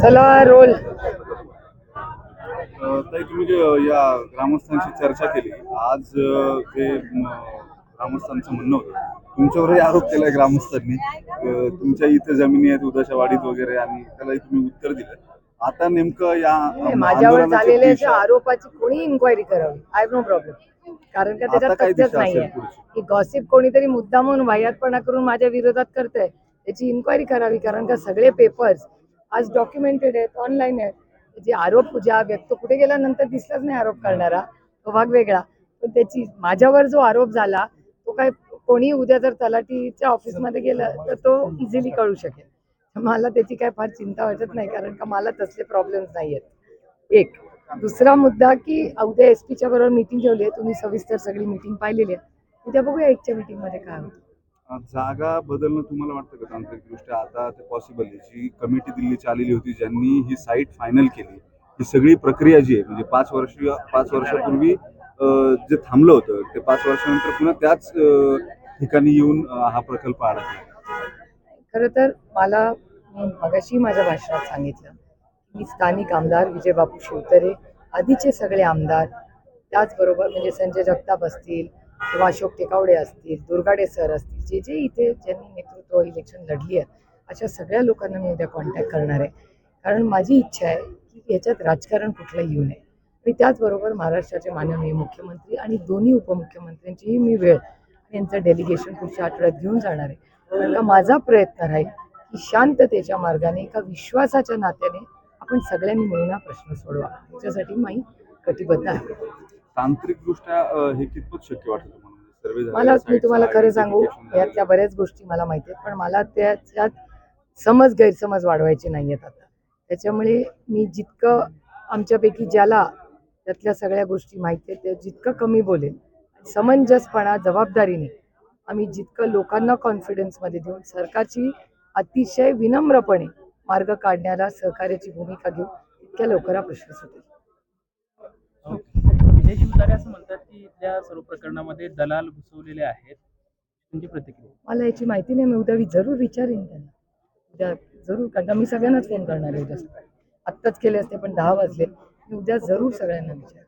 चला रोल ताई तुम्ही जे या ग्रामस्थांशी चर्चा केली आज जे ग्रामस्थांचं म्हणणं होतं तुमच्यावरही आरोप केलाय ग्रामस्थांनी तुमच्या इथे जमिनी आहेत उदाच्या वाडीत वगैरे आणि त्यालाही तुम्ही उत्तर दिलं. आता नेमकं या माझ्यावर झालेल्या आरोपाची कोणी इन्क्वायरी करावी? आय नो प्रॉब्लेम कारण का त्याच्यात तथ्यच नाहीये? की गॉसिप कोणीतरी मुद्दामून वाह्यातपणा करून माझ्या विरोधात करतंय त्याची इन्क्वायरी करावी. कारण का सगळे पेपर्स आज डॉक्युमेंटेड आहेत ऑनलाईन आहेत. जे आरोप ज्या व्यक्त कुठे गेल्यानंतर दिसलाच नाही आरोप करणारा तो भाग वेगळा. पण त्याची माझ्यावर जो आरोप झाला तो काय कोणी उद्या जर तलाठीच्या ऑफिसमध्ये गेलं तर तो इझिली कळू शकेल. मला त्याची काय फार चिंता वाटत नाही कारण का मला तसले प्रॉब्लेम्स नाही आहेत एक. दुसरा मुद्दा की उद्या एस पीच्या बरोबर मिटिंग ठेवली आहे. तुम्ही सविस्तर सगळी मिटिंग पाहिलेली आहे. उद्या बघूया एकच्या मीटिंगमध्ये काय होतं. जागा बदलणं तुम्हाला वाटतं का तांत्रिकदृष्ट्या? आता ते पॉसिबल आहे. जी कमिटी दिल्लीची आलेली होती ज्यांनी ही साईट फायनल केली ही सगळी प्रक्रिया जी आहे म्हणजे पाच वर्ष पाच वर्षापूर्वी जे थांबलं होतं ते पाच वर्षानंतर पुन्हा त्याच ठिकाणी येऊन हा प्रकल्प अडकला खरं तर मला मगाशी माझ्या भाषणात सांगितलं स्थानिक आमदार विजयबापू शिवतरे आधीचे सगळे आमदार त्याचबरोबर म्हणजे संजय जगताप असतील किंवा अशोक टेकावडे असतील दुर्गाडे सर असतील जे जे इथे ज्यांनी नेतृत्व इलेक्शन लढली आहे अशा सगळ्या लोकांना मी उद्या कॉन्टॅक्ट करणार आहे. कारण माझी इच्छा आहे की याच्यात राजकारण कुठलं येऊ नये. आणि त्याचबरोबर महाराष्ट्राचे माननीय मुख्यमंत्री आणि दोन्ही उपमुख्यमंत्र्यांचीही मी वेळ आणि यांचं डेलिगेशन पुढच्या आठवड्यात घेऊन जाणार आहे. कारण का माझा प्रयत्न राहील की शांततेच्या मार्गाने एका विश्वासाच्या नात्याने आपण सगळ्यांनी मिळून हा प्रश्न सोडवा. त्याच्यासाठी मी कटिबद्ध आहे. तांत्रिकदृष्ट्या हे कितपत शक्य वाटतं तुम्हाला? सर्वे झालेल्या मला मी तुम्हाला खरं सांगू identification यातल्या बऱ्याच गोष्टी मला माहिती आहेत पण मला त्याच्यात समज गैरसमज वाढवायचे नाही आहेत आता. त्याच्यामुळे मी जितकं आमच्यापैकी ज्याला त्यातल्या सगळ्या गोष्टी माहिती आहेत ते जितकं कमी बोलेल समंजसपणा जबाबदारीने आम्ही जितकं लोकांना कॉन्फिडन्समध्ये देऊन सरकारची अतिशय विनम्रपणे मार्ग काढण्याला सहकार्याची भूमिका घेऊ इतक्या लवकर हा प्रश्न सुटेल. विजय शिवतारे असं म्हणतात की इथल्या सर्व प्रकरणामध्ये दलाल घुसवलेले आहेत. तुमची प्रतिक्रिया? मला याची माहिती नाही मी उद्या वि- जरूर विचारेन त्यांना. उद्या जरूर कारण मी सगळ्यांनाच फोन करणार आहे उद्या सकाळी. आत्ताच केले असते पण दहा वाजले. मी उद्या जरूर सगळ्यांना विचारेन.